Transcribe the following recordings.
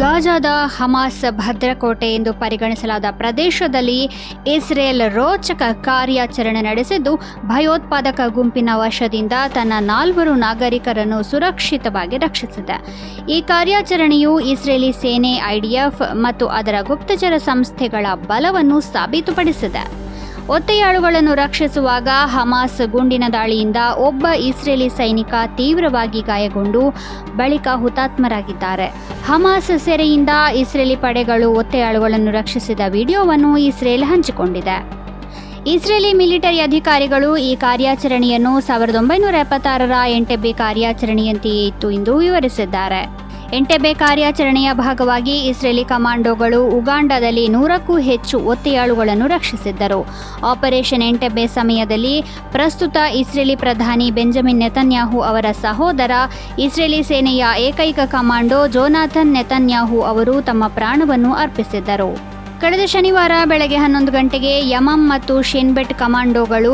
ಗಾಜಾದ Hamas ಭದ್ರಕೋಟೆ ಎಂದು ಪರಿಗಣಿಸಲಾದ ಪ್ರದೇಶದಲ್ಲಿ ಇಸ್ರೇಲ್ ರೋಚಕ ಕಾರ್ಯಾಚರಣೆ ನಡೆಸಿದ್ದು, ಭಯೋತ್ಪಾದಕ ಗುಂಪಿನ ವಶದಿಂದ ತನ್ನ ನಾಲ್ವರು ನಾಗರಿಕರನ್ನು ಸುರಕ್ಷಿತವಾಗಿ ರಕ್ಷಿಸಿದೆ. ಈ ಕಾರ್ಯಾಚರಣೆಯು ಇಸ್ರೇಲಿ ಸೇನೆ ಐಡಿಎಫ್ ಮತ್ತು ಅದರ ಗುಪ್ತಚರ ಸಂಸ್ಥೆಗಳ ಬಲವನ್ನು ಸಾಬೀತುಪಡಿಸಿದೆ. ಒತ್ತೆಯಾಳುಗಳನ್ನು ರಕ್ಷಿಸುವಾಗ ಹಮಾಸ್ ಗುಂಡಿನ ದಾಳಿಯಿಂದ ಒಬ್ಬ ಇಸ್ರೇಲಿ ಸೈನಿಕ ತೀವ್ರವಾಗಿ ಗಾಯಗೊಂಡು ಬಳಿಕ ಹುತಾತ್ಮರಾಗಿದ್ದಾರೆ. ಹಮಾಸ್ ಸೆರೆಯಿಂದ ಇಸ್ರೇಲಿ ಪಡೆಗಳು ಒತ್ತೆಯಾಳುಗಳನ್ನು ರಕ್ಷಿಸಿದ ವಿಡಿಯೋವನ್ನು ಇಸ್ರೇಲ್ ಹಂಚಿಕೊಂಡಿದೆ. ಇಸ್ರೇಲಿ ಮಿಲಿಟರಿ ಅಧಿಕಾರಿಗಳು ಈ ಕಾರ್ಯಾಚರಣೆಯನ್ನು ಸಾವಿರದ ಒಂಬೈನೂರ ಎಪ್ಪತ್ತಾರರ ಎಂಟೆಬ್ಬೆ ಕಾರ್ಯಾಚರಣೆಯಂತೆಯೇ ಇತ್ತು ಎಂದು ವಿವರಿಸಿದ್ದಾರೆ. ಎಂಟೆಬೆ ಕಾರ್ಯಾಚರಣೆಯ ಭಾಗವಾಗಿ ಇಸ್ರೇಲಿ ಕಮಾಂಡೋಗಳು ಉಗಾಂಡದಲ್ಲಿ ನೂರಕ್ಕೂ ಹೆಚ್ಚು ಒತ್ತೆಯಾಳುಗಳನ್ನು ರಕ್ಷಿಸಿದ್ದರು. ಆಪರೇಷನ್ ಎಂಟೆಬೆ ಸಮಯದಲ್ಲಿ ಪ್ರಸ್ತುತ ಇಸ್ರೇಲಿ ಪ್ರಧಾನಿ ಬೆಂಜಮಿನ್ ನೆತನ್ಯಾಹು ಅವರ ಸಹೋದರ ಇಸ್ರೇಲಿ ಸೇನೆಯ ಏಕೈಕ ಕಮಾಂಡೋ ಜೋನಾಥನ್ ನೆತನ್ಯಾಹು ಅವರು ತಮ್ಮ ಪ್ರಾಣವನ್ನು ಅರ್ಪಿಸಿದ್ದರು. ಕಳೆದ ಶನಿವಾರ ಬೆಳಗ್ಗೆ ಹನ್ನೊಂದು ಗಂಟೆಗೆ ಯಮಂ ಮತ್ತು ಶಿನ್ಬೆಟ್ ಕಮಾಂಡೋಗಳು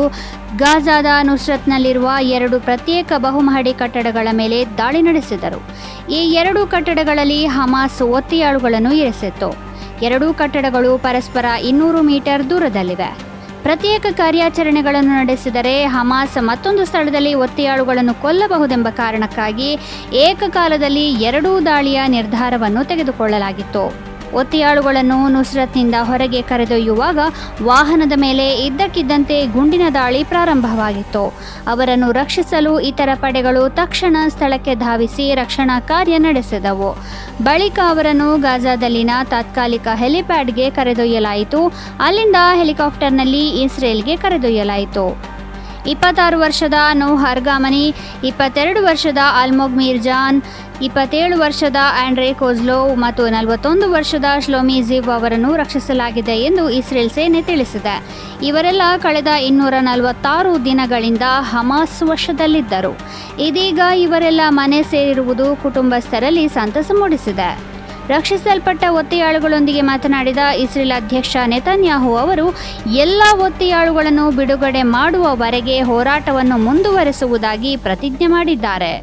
ಗಾಜಾದ ನುಸ್ರತ್ನಲ್ಲಿರುವ ಎರಡು ಪ್ರತ್ಯೇಕ ಬಹುಮಹಡಿ ಕಟ್ಟಡಗಳ ಮೇಲೆ ದಾಳಿ ನಡೆಸಿದರು. ಈ ಎರಡು ಕಟ್ಟಡಗಳಲ್ಲಿ ಹಮಾಸ್ ಒತ್ತೆಯಾಳುಗಳನ್ನು ಇರಿಸಿತ್ತು. ಎರಡೂ ಕಟ್ಟಡಗಳು ಪರಸ್ಪರ ಇನ್ನೂರು ಮೀಟರ್ ದೂರದಲ್ಲಿವೆ. ಪ್ರತ್ಯೇಕ ಕಾರ್ಯಾಚರಣೆಗಳನ್ನು ನಡೆಸಿದರೆ ಹಮಾಸ್ ಮತ್ತೊಂದು ಸ್ಥಳದಲ್ಲಿ ಒತ್ತೆಯಾಳುಗಳನ್ನು ಕೊಲ್ಲಬಹುದೆಂಬ ಕಾರಣಕ್ಕಾಗಿ ಏಕಕಾಲದಲ್ಲಿ ಎರಡೂ ದಾಳಿಯ ನಿರ್ಧಾರವನ್ನು ತೆಗೆದುಕೊಳ್ಳಲಾಗಿತ್ತು. ಒತ್ತೆಯಾಳುಗಳನ್ನು ನುಸ್ರತ್ನಿಂದ ಹೊರಗೆ ಕರೆದೊಯ್ಯುವಾಗ ವಾಹನದ ಮೇಲೆ ಇದ್ದಕ್ಕಿದ್ದಂತೆ ಗುಂಡಿನ ದಾಳಿ ಪ್ರಾರಂಭವಾಗಿತ್ತು. ಅವರನ್ನು ರಕ್ಷಿಸಲು ಇತರ ಪಡೆಗಳು ತಕ್ಷಣ ಸ್ಥಳಕ್ಕೆ ಧಾವಿಸಿ ರಕ್ಷಣಾ ಕಾರ್ಯ ನಡೆಸಿದವು. ಬಳಿಕ ಅವರನ್ನು ಗಾಜಾದಲ್ಲಿನ ತಾತ್ಕಾಲಿಕ ಹೆಲಿಪ್ಯಾಡ್ಗೆ ಕರೆದೊಯ್ಯಲಾಯಿತು. ಅಲ್ಲಿಂದ ಹೆಲಿಕಾಪ್ಟರ್ನಲ್ಲಿ ಇಸ್ರೇಲ್ಗೆ ಕರೆದೊಯ್ಯಲಾಯಿತು. ಇಪ್ಪತ್ತಾರು ವರ್ಷದ ನೌಹಾರ್ ಹರ್ಗಾಮನಿ, ಇಪ್ಪತ್ತೆರಡು ವರ್ಷದ ಅಲ್ಮೊಗ್ ಮೀರ್ಜಾನ್, ಇಪ್ಪತ್ತೇಳು ವರ್ಷದ ಆಂಡ್ರೆ ಕೋಜ್ಲೋವ್ ಮತ್ತು ನಲವತ್ತೊಂದು ವರ್ಷದ ಶ್ಲೋಮಿಜಿವ್ ಅವರನ್ನು ರಕ್ಷಿಸಲಾಗಿದೆ ಎಂದು ಇಸ್ರೇಲ್ ಸೇನೆ ತಿಳಿಸಿದೆ. ಇವರೆಲ್ಲ ಕಳೆದ ಇನ್ನೂರ ನಲವತ್ತಾರು ದಿನಗಳಿಂದ ಹಮಾಸ್ ವಶದಲ್ಲಿದ್ದರು. ಇದೀಗ ಇವರೆಲ್ಲ ಮನೆ ಸೇರಿರುವುದು ಕುಟುಂಬಸ್ಥರಲ್ಲಿ ಸಂತಸ ಮೂಡಿಸಿದೆ. ರಕ್ಷಿಸಲ್ಪಟ್ಟ ಒತ್ತೆಯಾಳುಗಳೊಂದಿಗೆ ಮಾತನಾಡಿದ ಇಸ್ರೇಲ್ ಅಧ್ಯಕ್ಷ ನೆತನ್ಯಾಹು ಅವರು, ಎಲ್ಲ ಒತ್ತೆಯಾಳುಗಳನ್ನು ಬಿಡುಗಡೆ ಮಾಡುವವರೆಗೆ ಹೋರಾಟವನ್ನು ಮುಂದುವರೆಸುವುದಾಗಿ ಪ್ರತಿಜ್ಞೆ ಮಾಡಿದ್ದಾರೆ.